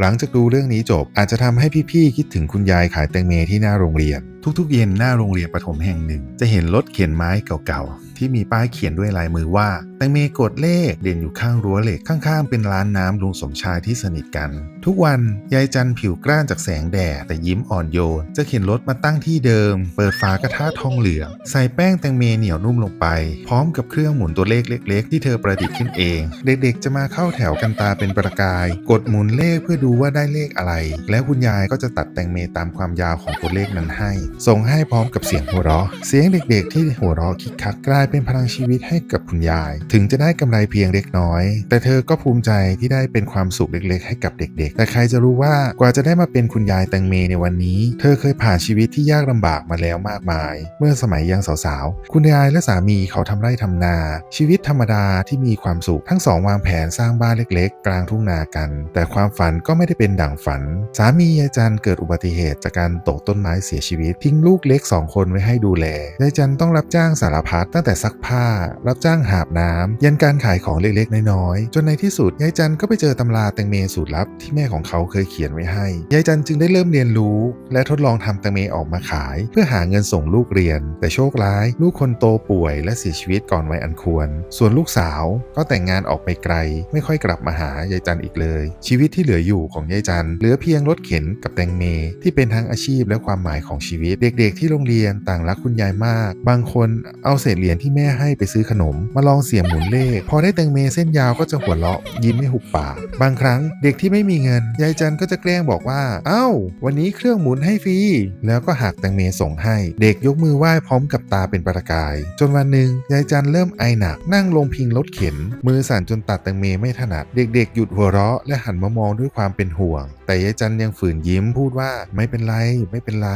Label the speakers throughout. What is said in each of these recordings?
Speaker 1: หลังจากดูเรื่องนี้จบอาจจะทำให้พี่ๆคิดถึงคุณยายขายแตงเมที่หน้าโรงเรียน ทุกๆ เย็นหน้าโรงเรียนประถมแห่งหนึ่ง จะเห็นรถเข็นไม้เก่าๆ ที่มีป้ายเขียนด้วยลายมือว่า แตงเมกดเลขเด่นอยู่ข้างรั้วเหล็กข้างๆ เป็นร้านน้ำลุงสมชายที่สนิทกัน ทุกวันยายจันผิวกร้านจากแสงแดดแต่ยิ้มอ่อนโยน จะเข็นรถมาตั้งที่เดิม เปิดฝากระทะทองเหลือง ใส่แป้งแตงเมเหนียวนุ่มลงไป พร้อมกับเครื่องหมุนตัวเลขเล็ก ๆ ที่เธอประดิษฐ์ขึ้นเอง เด็กๆ จะมาเข้าแถวกันตาเป็นประกาย กดหมุนเลขเพื่อดูว่าได้เลขอะไร แล้วคุณยายก็จะตัดแตงเมตามความยาวของตัวเลขนั้นให้ ส่งให้พร้อมกับเสียงหัวเราะ เสียงเด็ก ๆ ที่หัวเราะคิกคักกลายเป็นพลังชีวิตให้กับคุณยาย ถึงจะได้กำไรเพียงเล็กน้อย แต่เธอก็ภูมิใจที่ได้เป็นความสุขเล็ก ๆ ให้กับเด็กๆแต่ใครจะรู้ว่ากว่าจะได้มาเป็นคุณยายแตงเมในวันนี้ เธอเคยผ่านชีวิตที่ยากลำบากมาแล้วมากมาย เมื่อสมัยยังสาวๆ คุณยายและสามีเขาทำไร่ทำนา ชีวิตธรรมดาที่มีความสุขทั้งสองวางแผนสร้างบ้านเล็กๆ กลางทุ่งนากัน แต่ความฝันก็ไม่ได้เป็นดั่งฝัน สามียายจันเกิดอุบัติเหตุจากการตกต้นไม้เสียชีวิต ทิ้งลูกเล็กสองคนไว้ให้ดูแลยายจันต้องรับจ้างสารพัดตั้งแต่ซักผ้า รับจ้างหาบน้ำยันการขายของเล็กๆ น้อยๆ จนในที่สุดยายจันก็ไปเจอตำราแตงเมสูตรลับที่แม่ของเขาเคยเขียนไว้ให้ ยายจันจึงได้เริ่มเรียนรู้ และทดลองทำแตงเมออกมาขาย เพื่อหาเงินส่งลูกเรียน แต่โชคร้าย ลูกคนโตป่วยและเสียชีวิตก่อนวัยอันควร ส่วนลูกสาวก็แต่งงานออกไปไกล ไม่ค่อยกลับมาหายายจันอีกเลย ชีวิตที่เหลืออยู่ของยายจันเหลือเพียงรถเข็นกับแตงเมที่เป็นทั้งอาชีพและความหมายของชีวิต เด็กๆ ที่โรงเรียนต่างรักคุณยายมาก บางคนเอาเศษเหรียญที่แม่ให้ไปซื้อขนม มาลองเสียงหมุนเลข พอได้แตงเมเส้นยาวก็จะหัวเราะยิ้มไม่หุบปาก บางครั้งเด็กที่ไม่มีเงินยายจันก็จะแกล้งบอกว่า เอ้า วันนี้เครื่องหมุนให้ฟรี แล้วก็หักแตงเมส่งให้ เด็กยกมือไหว้พร้อมกับตาเป็นประกาย จนวันหนึ่งยายจันเริ่มไอหนัก นั่งลงพิงรถเข็น มือสั่นจนตัดแตงเมไม่ถนัด เด็กๆ หยุดหัวเราะและหันมามองด้วยความเป็นห่วง แต่ยายจันยังฝืนยิ้มพูดว่าไม่เป็นไรไม่เป็นไร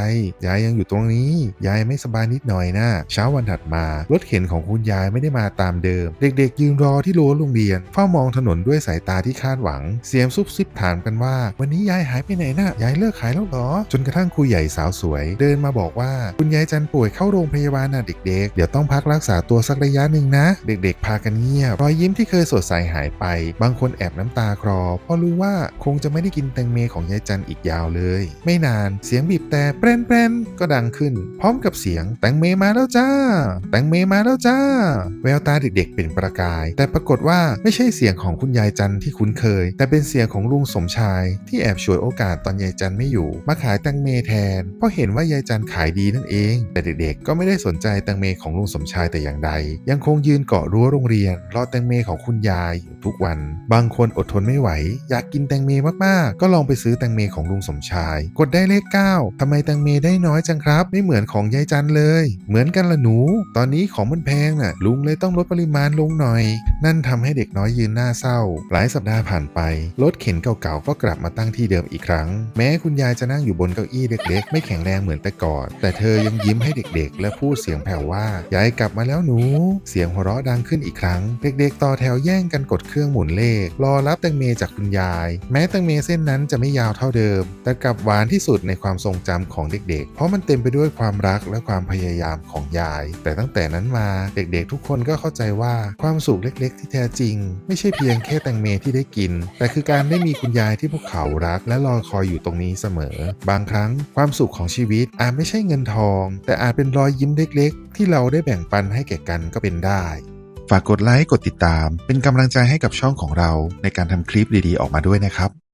Speaker 1: ยายยังอยู่ตรงนี้ ยายไม่สบายนิดหน่อยนะ เช้าวันถัดมา รถเข็นของคุณยายไม่ได้มาตามเดิม เด็กๆ ยืนรอที่รั้วโรงเรียน เฝ้ามองถนนด้วยสายตาที่คาดหวัง เสียงซุบซิบถามกันว่า วันนี้ยายหายไปไหนนะ่ะยายเลิกขายแล้วเหรอ จนกระทั่งครูใหญ่สาวสวย เดินมาบอกว่า คุณยายจันป่วยเข้าโรงพยาบาลนะเด็กๆ เดี๋ยวต้องพักรักษาตัวสักระยะหนึ่งนะ เด็กๆ พากันเงียบรอยยิ้มที่เคยสดใสหายไป บางคนแอบน้ำตาคลอเพราะรู้ว่าคงจะไม่ได้กินแตงเมของยายจันอีกยาวเลย ไม่นานเสียงบีบแต่แปรนแปรนก็ดังขึ้น พร้อมกับเสียงแตงเมมาแล้วจ้า แตงเมมาแล้วจ้า แววตาเด็กๆ เป็นประกาย แต่ปรากฏว่าไม่ใช่เสียงของคุณยายจันที่คุ้นเคย แต่เป็นเสียงของลุงสมชายที่แอบฉวยโอกาสตอนยายจันไม่อยู่ มาขายแตงเมแทน เพราะเห็นว่ายายจันขายดีนั่นเอง แต่เด็กๆ ก็ไม่ได้สนใจแตงเมของลุงสมชายแต่อย่างใด ยังคงยืนเกาะรั้วโรงเรียน รอแตงเมของคุณยายอยู่ทุกวัน บางคนอดทนไม่ไหว อยากกินแตงเมมากๆ ก็ลองไปซื้อแตงเมของลุงสมชาย กดได้เลข 9ทำไมแตงเมได้น้อยจังครับ ไม่เหมือนของยายจันเลย เหมือนกันละหนู ตอนนี้ของมันแพงน่ะ ลุงเลยต้องลดปริมาณลงหน่อย นั่นทำให้เด็กน้อยยืนหน้าเศร้า หลายสัปดาห์ผ่านไปรถเข็นเก่าก็กลับมาตั้งที่เดิมอีกครั้ง แม้คุณยายจะนั่งอยู่บนเก้าอี้เล็กๆ ไม่แข็งแรงเหมือนแต่ก่อน แต่เธอยังยิ้มให้เด็กๆ และพูดเสียงแผ่วว่ายายกลับมาแล้วหนู เสียงหัวเราะดังขึ้นอีกครั้ง เด็กๆ ต่อแถวแย่งกันกดเครื่องหมุนเลข รอรับแตงเมจากคุณยาย แม้แตงเมเส้นนั้นจะไม่ยาวเท่าเดิม แต่กลับหวานที่สุดในความทรงจำของเด็กๆ เพราะมันเต็มไปด้วยความรักและความพยายามของยาย แต่ตั้งแต่นั้นมาเด็กๆ ทุกคนก็เข้าใจว่าความสุขเล็กๆ ที่แท้จริง ไม่ใช่เพียงแค่แตงเมที่ได้กิน แต่คือการได้มีคุณยายที่พวกเขารักและรอคอยอยู่ตรงนี้เสมอ บางครั้งความสุขของชีวิตอาจไม่ใช่เงินทอง แต่อาจเป็นรอยยิ้มเล็ก ๆ ที่เราได้แบ่งปันให้แก่กันก็เป็นได้ฝากกดไลค์ กดติดตาม เป็นกำลังใจให้กับช่องของเราในการทำคลิปดีๆ ออกมาด้วยนะครับ